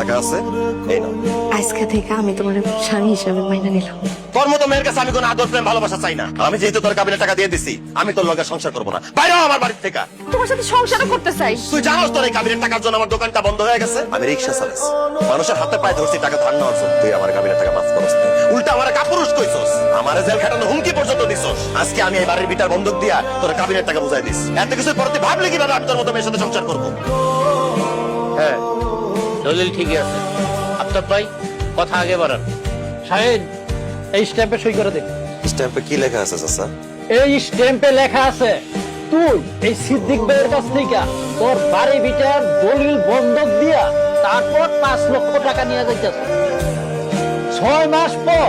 টাকা আছে? এই নাও। আজকে থেকে আমি তোমার স্বামী হিসাবে মাইনে নিলাম। তোর মতো মেয়ের কাছে আমি কোনো আদর প্রেম ভালোবাসা চাই না। আমি যেহেতু তোর কাবিনে টাকা দিয়ে দিছি আমি তোর লগে সংসার করব না। বাইরে আমার বাড়ির থেকে। তোমার সাথে সংসারও করতে চাই। তুই জানোস তোর এই কাবিনের টাকার জন্য আমার দোকানটা বন্ধ হয়ে গেছে? আমি রিক্সা চালাইছি মানুষের হাতে পায়ে ধরছি টাকা ধার নেওয়ার জন্য। তুই আমার কাবিনের টাকা মাফ করস উল্টা আমার কাপুরুষ কইছস। আমার জেল খাটানো হুমকি পর্যন্ত দিছস। আজকে আমি এই বাড়ির বিটার বন্ধক দিয়া তোর কাবিনের টাকা বুঝাই দিস এত কিছু পরে ভাবলি কীভাবে আমি তোর মতো মেয়ের সাথে সংসার করব? হ্যাঁ। দলিল ঠিকই আছে। আফতাব ভাই কথা আগে বাড়ান। শাহিন এই স্ট্যাম্পে সই করে দে। স্ট্যাম্পে কি লেখা আছে চাচা? এই স্ট্যাম্পে লেখা আছে তুই এই সিদ্দিক ভাইয়ের কাছ থেকে তোর বাড়ি বিটার দলিল বন্ধক দিয়া তারপর পাঁচ লক্ষ টাকা নিয়ে যাইতেছ। ছয় মাস পর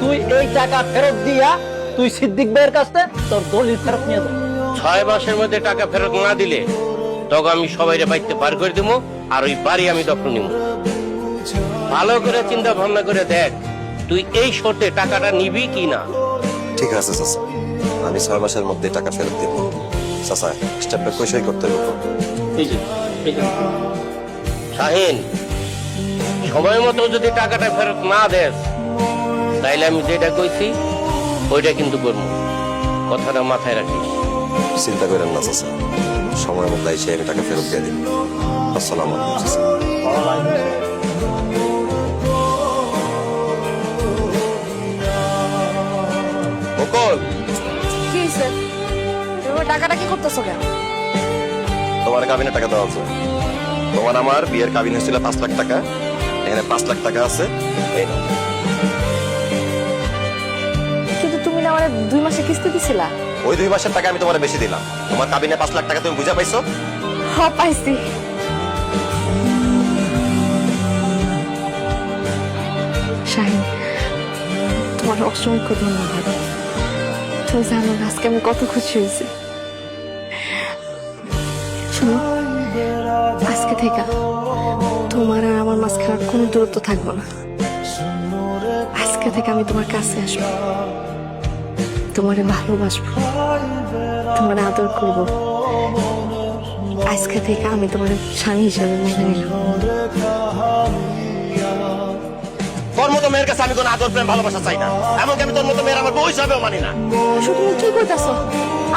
তুই এই টাকা ফেরত দিয়া তুই সিদ্দিক ভাইয়ের কাছে তোর দলিল ফেরত নিয়ে যাবি। ছয় মাসের মধ্যে টাকা ফেরত না দিলে তখন আমি সবাই বাড়িতে বার করে দিব আর ওই বাড়ি আমি দখল নিব। ভালো করে চিন্তা ভাবনা করে দেখ তুই এই শর্তে টাকাটা নিবি কি না? ঠিক আছে চাচা। আমি ছয় মাসের মধ্যে টাকা ফেরত দেব। চাচা স্ট্যাম্পে কই করতে হবে। শাহিন সময় মতো যদি টাকাটা ফেরত না দেস তাইলে আমি যেটা কইছি ওইটা কিন্তু করব। কথাটা মাথায় রাখিস। চিন্তা করেন না চাচা। সময় মতো এসে আমি টাকা ফেরত দিয়ে দিন আসসালামু আলাইকুম। চাচা কি হয়েছে তুমি টাকাটা কি করতেছো কেন? তোমার কাবিনে টাকা দেওয়া আছে। তোমার আমার বিয়ের কাবিন হয়েছিল পাঁচ লাখ টাকা। এখানে পাঁচ লাখ টাকা আছে। এই নাও। কিন্তু তুমি না আমার দুই মাসে কিস্তি দিছিলা? ওই দুই মাসের টাকা আমি তোমার বেশি দিলাম। তোমার কাবিনে পাঁচ লাখ টাকা তুমি বুঝা পাইছো? হ পাইছি। শাহিন তোমার অসংখ্য ধন্যবাদ তুমি জানো আজকে আমি কত খুশি হয়েছি। শোনো, আজকে থেকে তোমার আর আমার মাঝখানে কোনো দূরত্ব থাকব না। আজকে থেকে আমি তোমার কাছে আসব। তোমারে ভালোবাসবো। তোমার আদর করব। আজকে থেকে আমি তোমার স্বামী হিসাবে মেনে নিলাম। তোর মতো মেয়ের কাছে আমি কোনো আদর প্রেম ভালোবাসা চাই না। এমনকি আমি তোর মতো মেয়ের আমার বউ হিসাবেও মানি না। তুমি কি করতেছো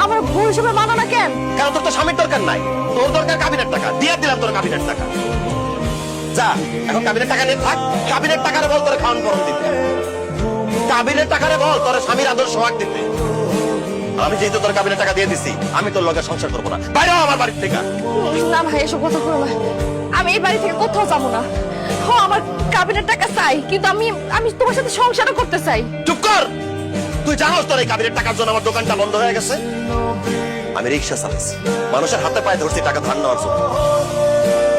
আমার ভুল হিসেবে মানো না কেন? কারণ তোর তো স্বামীর দরকার নাই। তোর দরকার কাবিনের টাকা। দিয়ে দিলাম তোর কাবিনের টাকা। যা এখন কাবিনের টাকা নিয়ে থাক। কাবিনের টাকারে বল তোর খাওয়ান করণ দিতে। কাবিনের টাকারে বল তোর স্বামীর আদর সোহাগ দিতে। আমি যেহেতু তোর কাবিনের টাকা দিয়ে দিছি আমি তোর লগে সংসার করব না। বাইরে আমার বাড়ির থেকে। না ভাই এসব কথা করো না। আমি এই বাড়ি থেকে কোথাও যাব না। আমার কাবিনের টাকা চাই, কিন্তু আমি আমি তোমার সাথে সংসারও করতে চাই। চুপ কর! তুই জানোস তোর এই কাবিনের টাকার জন্য আমার দোকানটা বন্ধ হয়ে গেছে? আমি রিক্সা চালাচ্ছি। মানুষের হাতে পায়ে ধরছি, টাকা ধার নেওয়ার জন্য।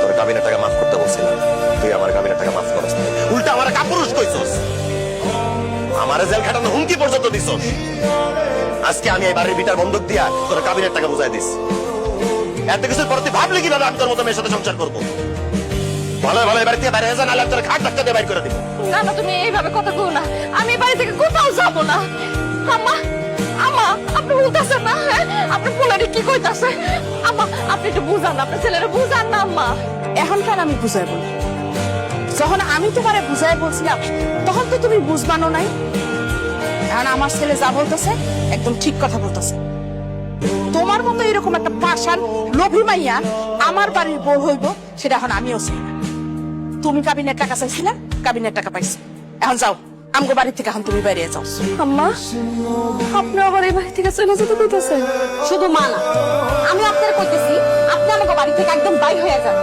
তোর কাবিনের টাকা মাফ করতে বলছিলাম তুই আমার কাবিনের টাকা মাফ করস না। উল্টা আমার কাপুরুষ কইছস। আমার জেল খাটানো হুমকি পর্যন্ত দিছস। আজকে আমি এই বাড়ির বিটার বন্ধক দিয়া তোর কাবিনের টাকা বুঝাই দিস এত কিছুর পর তুই ভাবলি কীভাবে আমি তোর মতো মেয়ের সাথে সংসার করব? ভালো ভালো এবার থেকে বাইরে যা নাহলে আমি তোর খাট ধাক্কা দিয়ে বাইর করে দিব। না না তুমি এইভাবে কথা কো না। আমি বাড়ি থেকে কোথাও যাব না। আম্মা আম্মা আপনি বলতেছেন না হ্যাঁ? আপনি পোলারে কি কইতাছে? আম্মা আপনি একটু বুঝান না আপনার ছেলেরা বুঝান না আম্মা। এখন আমি বুঝাই বলি যখন আমি তোমারে বুঝাই বলছিলাম তখন তো তুমি বুঝবানো নাই। এখন আমার ছেলে যা বলতেছে একদম ঠিক কথা বলতেছে। তোমার মতো এরকম একটা পাশান লোভী মাইয়া আমার বাড়ির বউ হইব সেটা এখন আমিও চাই না। তুমি কাবিনের টাকা চাইছিলা? কাবিনের টাকা পাইছি। এখন যাও আমগো বাড়ি থেকে এখন তুমি বেরিয়ে যাও। আম্মা আপনি আবার এই বাড়ি থেকে চলে যেতে কইতাছেন? শুধু মা না আমি আপনার করতেছি আপনি আমাকে বাড়ি থেকে একদম বাইর হয়ে যান।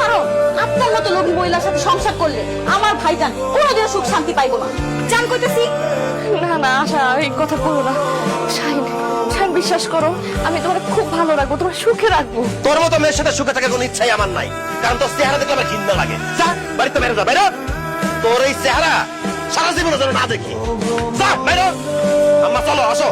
কারণ আপনার মতো লোভী মহিলার সাথে সংসার করলে আমার ভাইজান কোনোদিন সুখ শান্তি পাইবো না। জান কইতেছি। না না আশা এই কথা করো না। শাইন বিশ্বাস করো, আমি তোমার খুব ভালো রাখব, তোমার সুখে রাখব। তোর মতো মেয়ের সাথে সুখে থাকার কোনো ইচ্ছাই আমার নাই। কারণ তোর চেহারা দেখলে আমার ঘৃণা লাগে। বাড়িতে বেরো যা বেরো তোর এই চেহারা সারা জীবনের জন্য না দেখি। বেরো চলো, আসো।